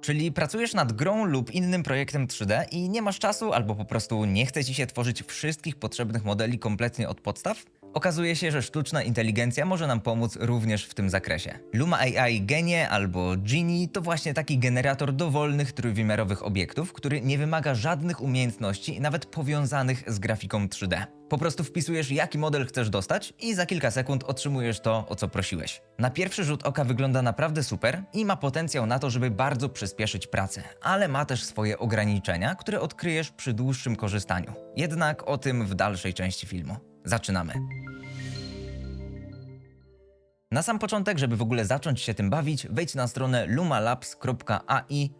Czyli pracujesz nad grą lub innym projektem 3D i nie masz czasu albo po prostu nie chce ci się tworzyć wszystkich potrzebnych modeli kompletnie od podstaw? Okazuje się, że sztuczna inteligencja może nam pomóc również w tym zakresie. Luma AI Genie albo Genie to właśnie taki generator dowolnych trójwymiarowych obiektów, który nie wymaga żadnych umiejętności, nawet powiązanych z grafiką 3D. Po prostu wpisujesz, jaki model chcesz dostać i za kilka sekund otrzymujesz to, o co prosiłeś. Na pierwszy rzut oka wygląda naprawdę super i ma potencjał na to, żeby bardzo przyspieszyć pracę, ale ma też swoje ograniczenia, które odkryjesz przy dłuższym korzystaniu. Jednak o tym w dalszej części filmu. Zaczynamy. Na sam początek, żeby w ogóle zacząć się tym bawić, wejdź na stronę lumalabs.ai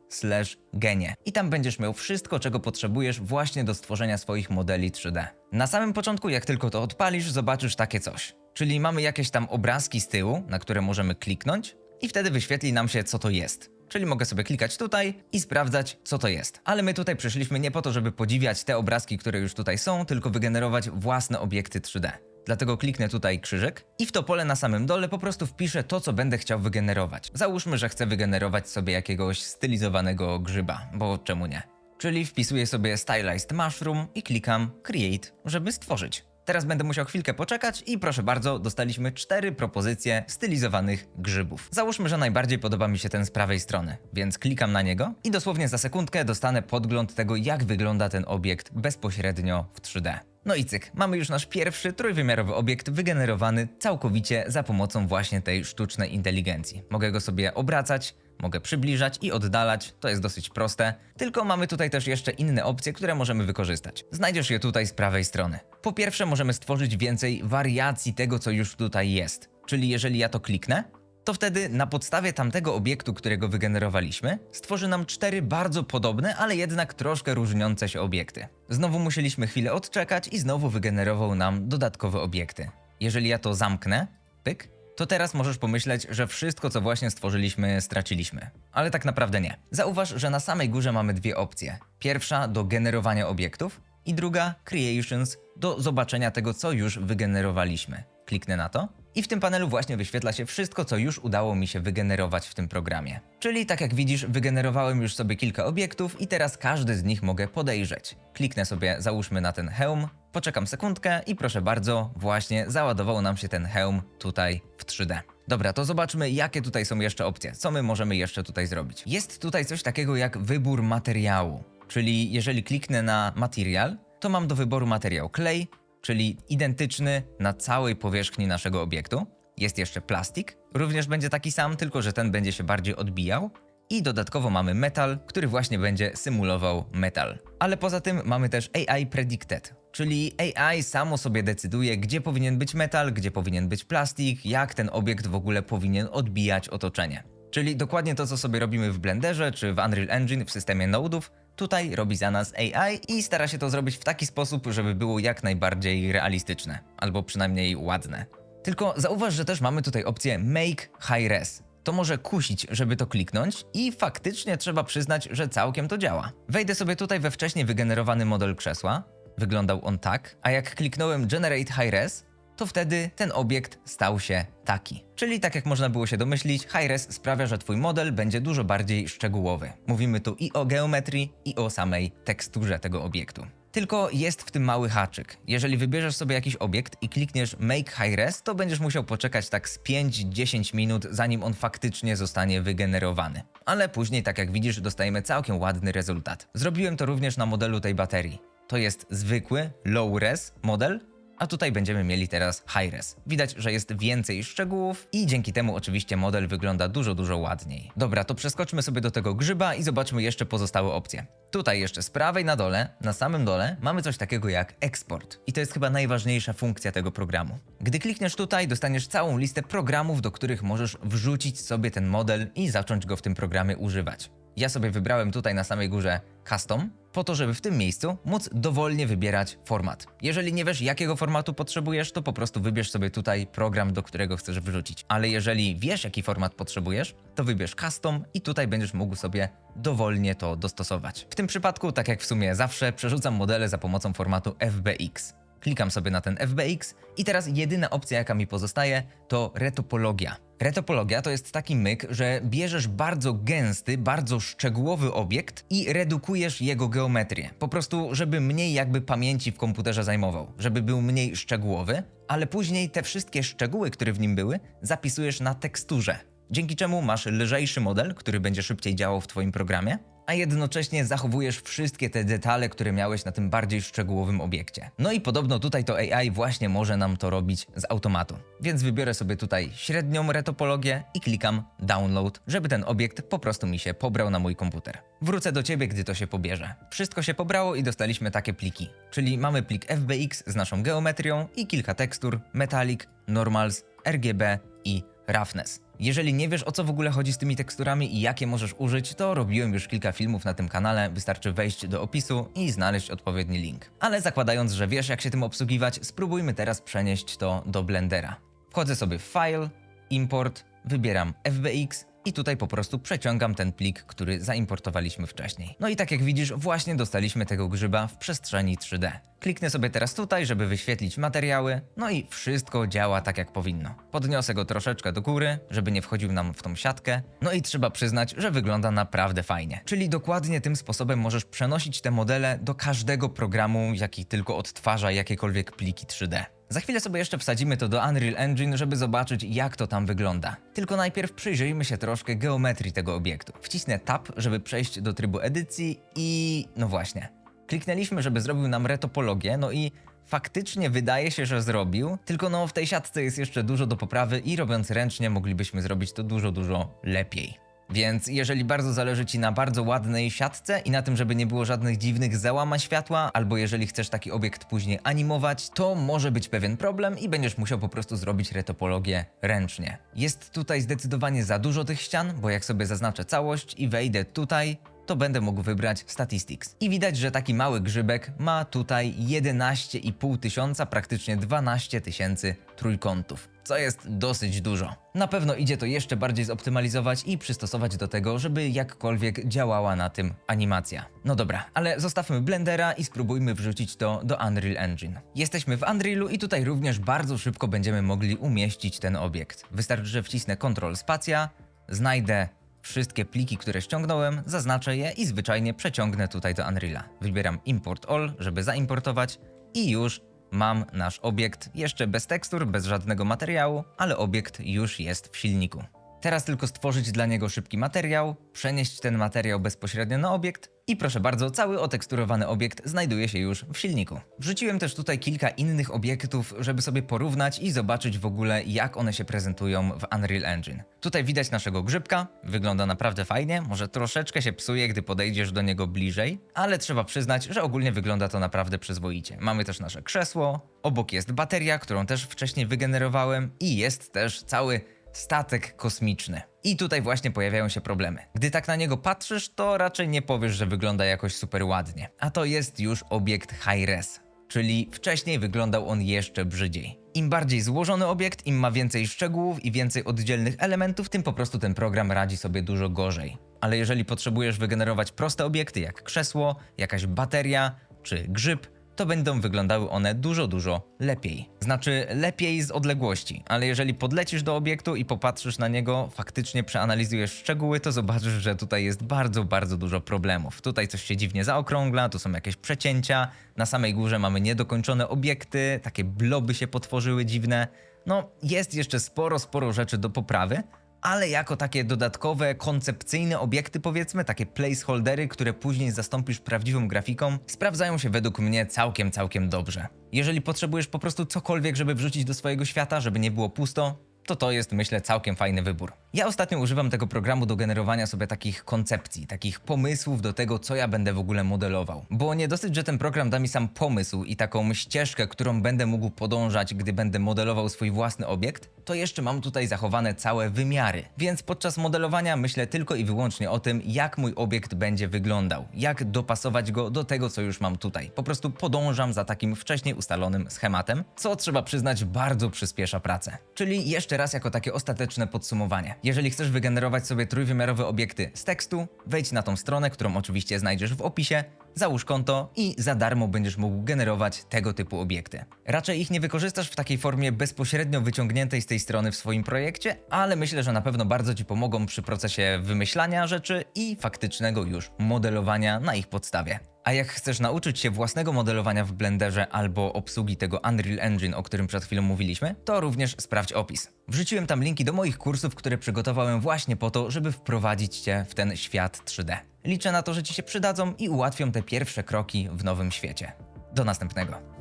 genie i tam będziesz miał wszystko, czego potrzebujesz właśnie do stworzenia swoich modeli 3D. Na samym początku, jak tylko to odpalisz, zobaczysz takie coś. Czyli mamy jakieś tam obrazki z tyłu, na które możemy kliknąć i wtedy wyświetli nam się, co to jest. Czyli mogę sobie klikać tutaj i sprawdzać, co to jest. Ale my tutaj przyszliśmy nie po to, żeby podziwiać te obrazki, które już tutaj są, tylko wygenerować własne obiekty 3D. Dlatego kliknę tutaj krzyżyk i w to pole na samym dole po prostu wpiszę to, co będę chciał wygenerować. Załóżmy, że chcę wygenerować sobie jakiegoś stylizowanego grzyba, bo czemu nie? Czyli wpisuję sobie Stylized Mushroom i klikam Create, żeby stworzyć. Teraz będę musiał chwilkę poczekać i proszę bardzo, dostaliśmy cztery propozycje stylizowanych grzybów. Załóżmy, że najbardziej podoba mi się ten z prawej strony, więc klikam na niego i dosłownie za sekundkę dostanę podgląd tego, jak wygląda ten obiekt bezpośrednio w 3D. No i cyk, mamy już nasz pierwszy trójwymiarowy obiekt wygenerowany całkowicie za pomocą właśnie tej sztucznej inteligencji. Mogę go sobie obracać, mogę przybliżać i oddalać, to jest dosyć proste. Tylko mamy tutaj też jeszcze inne opcje, które możemy wykorzystać. Znajdziesz je tutaj z prawej strony. Po pierwsze, możemy stworzyć więcej wariacji tego, co już tutaj jest. Czyli jeżeli ja to kliknę, to wtedy na podstawie tamtego obiektu, którego wygenerowaliśmy, stworzy nam cztery bardzo podobne, ale jednak troszkę różniące się obiekty. Znowu musieliśmy chwilę odczekać i znowu wygenerował nam dodatkowe obiekty. Jeżeli ja to zamknę, pyk, to teraz możesz pomyśleć, że wszystko, co właśnie stworzyliśmy, straciliśmy. Ale tak naprawdę nie. Zauważ, że na samej górze mamy dwie opcje. Pierwsza do generowania obiektów i druga Creations do zobaczenia tego, co już wygenerowaliśmy. Kliknę na to i w tym panelu właśnie wyświetla się wszystko, co już udało mi się wygenerować w tym programie. Czyli tak jak widzisz, wygenerowałem już sobie kilka obiektów i teraz każdy z nich mogę podejrzeć. Kliknę sobie, załóżmy na ten hełm, poczekam sekundkę i proszę bardzo, właśnie załadował nam się ten hełm tutaj w 3D. Dobra, to zobaczmy, jakie tutaj są jeszcze opcje. Co my możemy jeszcze tutaj zrobić? Jest tutaj coś takiego jak wybór materiału. Czyli jeżeli kliknę na material, to mam do wyboru materiał klej, czyli identyczny na całej powierzchni naszego obiektu. Jest jeszcze plastik, również będzie taki sam, tylko że ten będzie się bardziej odbijał. I dodatkowo mamy metal, który właśnie będzie symulował metal. Ale poza tym mamy też AI Predicted, czyli AI samo sobie decyduje, gdzie powinien być metal, gdzie powinien być plastik, jak ten obiekt w ogóle powinien odbijać otoczenie. Czyli dokładnie to, co sobie robimy w Blenderze czy w Unreal Engine w systemie nodów, tutaj robi za nas AI i stara się to zrobić w taki sposób, żeby było jak najbardziej realistyczne, albo przynajmniej ładne. Tylko zauważ, że też mamy tutaj opcję Make High Res. To może kusić, żeby to kliknąć i faktycznie trzeba przyznać, że całkiem to działa. Wejdę sobie tutaj we wcześniej wygenerowany model krzesła. Wyglądał on tak, a jak kliknąłem Generate High Res, to wtedy ten obiekt stał się taki. Czyli tak jak można było się domyślić, Hi-Res sprawia, że twój model będzie dużo bardziej szczegółowy. Mówimy tu i o geometrii, i o samej teksturze tego obiektu. Tylko jest w tym mały haczyk. Jeżeli wybierzesz sobie jakiś obiekt i klikniesz Make High Res, to będziesz musiał poczekać tak z 5-10 minut, zanim on faktycznie zostanie wygenerowany. Ale później, tak jak widzisz, dostajemy całkiem ładny rezultat. Zrobiłem to również na modelu tej baterii. To jest zwykły low res model, a tutaj będziemy mieli teraz high res. Widać, że jest więcej szczegółów i dzięki temu oczywiście model wygląda dużo, dużo ładniej. Dobra, to przeskoczmy sobie do tego grzyba i zobaczmy jeszcze pozostałe opcje. Tutaj jeszcze z prawej na dole, na samym dole, mamy coś takiego jak eksport. I to jest chyba najważniejsza funkcja tego programu. Gdy klikniesz tutaj, dostaniesz całą listę programów, do których możesz wrzucić sobie ten model i zacząć go w tym programie używać. Ja sobie wybrałem tutaj na samej górze Custom, po to, żeby w tym miejscu móc dowolnie wybierać format. Jeżeli nie wiesz, jakiego formatu potrzebujesz, to po prostu wybierz sobie tutaj program, do którego chcesz wrzucić. Ale jeżeli wiesz, jaki format potrzebujesz, to wybierz Custom i tutaj będziesz mógł sobie dowolnie to dostosować. W tym przypadku, tak jak w sumie zawsze, przerzucam modele za pomocą formatu FBX. Klikam sobie na ten FBX i teraz jedyna opcja, jaka mi pozostaje, to retopologia. Retopologia to jest taki myk, że bierzesz bardzo gęsty, bardzo szczegółowy obiekt i redukujesz jego geometrię. Po prostu, żeby mniej jakby pamięci w komputerze zajmował, żeby był mniej szczegółowy, ale później te wszystkie szczegóły, które w nim były, zapisujesz na teksturze. Dzięki czemu masz lżejszy model, który będzie szybciej działał w Twoim programie, a jednocześnie zachowujesz wszystkie te detale, które miałeś na tym bardziej szczegółowym obiekcie. No i podobno tutaj to AI właśnie może nam to robić z automatu. Więc wybiorę sobie tutaj średnią retopologię i klikam download, żeby ten obiekt po prostu mi się pobrał na mój komputer. Wrócę do Ciebie, gdy to się pobierze. Wszystko się pobrało i dostaliśmy takie pliki. Czyli mamy plik FBX z naszą geometrią i kilka tekstur, metallic, normals, RGB i roughness. Jeżeli nie wiesz o co w ogóle chodzi z tymi teksturami i jakie możesz użyć, to robiłem już kilka filmów na tym kanale, wystarczy wejść do opisu i znaleźć odpowiedni link. Ale zakładając, że wiesz jak się tym obsługiwać, spróbujmy teraz przenieść to do Blendera. Wchodzę sobie w File, Import, wybieram FBX i tutaj po prostu przeciągam ten plik, który zaimportowaliśmy wcześniej. No i tak jak widzisz, właśnie dostaliśmy tego grzyba w przestrzeni 3D. Kliknę sobie teraz tutaj, żeby wyświetlić materiały, no i wszystko działa tak jak powinno. Podniosę go troszeczkę do góry, żeby nie wchodził nam w tą siatkę, no i trzeba przyznać, że wygląda naprawdę fajnie. Czyli dokładnie tym sposobem możesz przenosić te modele do każdego programu, jaki tylko odtwarza jakiekolwiek pliki 3D. Za chwilę sobie jeszcze wsadzimy to do Unreal Engine, żeby zobaczyć jak to tam wygląda. Tylko najpierw przyjrzyjmy się troszkę geometrii tego obiektu. Wcisnę Tab, żeby przejść do trybu edycji i... no właśnie. Kliknęliśmy, żeby zrobił nam retopologię, no i faktycznie wydaje się, że zrobił, tylko no w tej siatce jest jeszcze dużo do poprawy i robiąc ręcznie moglibyśmy zrobić to dużo, dużo lepiej. Więc jeżeli bardzo zależy Ci na bardzo ładnej siatce i na tym, żeby nie było żadnych dziwnych załamań światła, albo jeżeli chcesz taki obiekt później animować, to może być pewien problem i będziesz musiał po prostu zrobić retopologię ręcznie. Jest tutaj zdecydowanie za dużo tych ścian, bo jak sobie zaznaczę całość i wejdę tutaj, to będę mógł wybrać Statistics. I widać, że taki mały grzybek ma tutaj 11,5 tysiąca, praktycznie 12 tysięcy trójkątów, co jest dosyć dużo. Na pewno idzie to jeszcze bardziej zoptymalizować i przystosować do tego, żeby jakkolwiek działała na tym animacja. No dobra, ale zostawmy Blendera i spróbujmy wrzucić to do Unreal Engine. Jesteśmy w Unrealu i tutaj również bardzo szybko będziemy mogli umieścić ten obiekt. Wystarczy, że wcisnę Ctrl Spacja, znajdę Wszystkie pliki, które ściągnąłem, zaznaczę je i zwyczajnie przeciągnę tutaj do Unreala. Wybieram Import All, żeby zaimportować i już mam nasz obiekt, jeszcze bez tekstur, bez żadnego materiału, ale obiekt już jest w silniku. Teraz tylko stworzyć dla niego szybki materiał, przenieść ten materiał bezpośrednio na obiekt i proszę bardzo, cały oteksturowany obiekt znajduje się już w silniku. Wrzuciłem też tutaj kilka innych obiektów, żeby sobie porównać i zobaczyć w ogóle jak one się prezentują w Unreal Engine. Tutaj widać naszego grzybka, wygląda naprawdę fajnie, może troszeczkę się psuje, gdy podejdziesz do niego bliżej, ale trzeba przyznać, że ogólnie wygląda to naprawdę przyzwoicie. Mamy też nasze krzesło, obok jest bateria, którą też wcześniej wygenerowałem i jest też cały statek kosmiczny. I tutaj właśnie pojawiają się problemy. Gdy tak na niego patrzysz, to raczej nie powiesz, że wygląda jakoś super ładnie. A to jest już obiekt high res, czyli wcześniej wyglądał on jeszcze brzydziej. Im bardziej złożony obiekt, im ma więcej szczegółów i więcej oddzielnych elementów, tym po prostu ten program radzi sobie dużo gorzej. Ale jeżeli potrzebujesz wygenerować proste obiekty jak krzesło, jakaś bateria czy grzyb, to będą wyglądały one dużo, dużo lepiej. Znaczy lepiej z odległości, ale jeżeli podlecisz do obiektu i popatrzysz na niego, faktycznie przeanalizujesz szczegóły, to zobaczysz, że tutaj jest bardzo, bardzo dużo problemów. Tutaj coś się dziwnie zaokrągla, tu są jakieś przecięcia, na samej górze mamy niedokończone obiekty, takie bloby się potworzyły dziwne. No, jest jeszcze sporo, sporo rzeczy do poprawy, ale jako takie dodatkowe, koncepcyjne obiekty, powiedzmy, takie placeholdery, które później zastąpisz prawdziwą grafiką, sprawdzają się według mnie całkiem, całkiem dobrze. Jeżeli potrzebujesz po prostu cokolwiek, żeby wrzucić do swojego świata, żeby nie było pusto, to to jest myślę całkiem fajny wybór. Ja ostatnio używam tego programu do generowania sobie takich koncepcji, takich pomysłów do tego, co ja będę w ogóle modelował. Bo nie dosyć, że ten program da mi sam pomysł i taką ścieżkę, którą będę mógł podążać, gdy będę modelował swój własny obiekt, to jeszcze mam tutaj zachowane całe wymiary. Więc podczas modelowania myślę tylko i wyłącznie o tym, jak mój obiekt będzie wyglądał, jak dopasować go do tego, co już mam tutaj. Po prostu podążam za takim wcześniej ustalonym schematem, co trzeba przyznać bardzo przyspiesza pracę. Czyli jeszcze raz jako takie ostateczne podsumowanie. Jeżeli chcesz wygenerować sobie trójwymiarowe obiekty z tekstu, wejdź na tą stronę, którą oczywiście znajdziesz w opisie, załóż konto i za darmo będziesz mógł generować tego typu obiekty. Raczej ich nie wykorzystasz w takiej formie bezpośrednio wyciągniętej z tej strony w swoim projekcie, ale myślę, że na pewno bardzo Ci pomogą przy procesie wymyślania rzeczy i faktycznego już modelowania na ich podstawie. A jak chcesz nauczyć się własnego modelowania w Blenderze albo obsługi tego Unreal Engine, o którym przed chwilą mówiliśmy, to również sprawdź opis. Wrzuciłem tam linki do moich kursów, które przygotowałem właśnie po to, żeby wprowadzić Cię w ten świat 3D. Liczę na to, że Ci się przydadzą i ułatwią te pierwsze kroki w nowym świecie. Do następnego.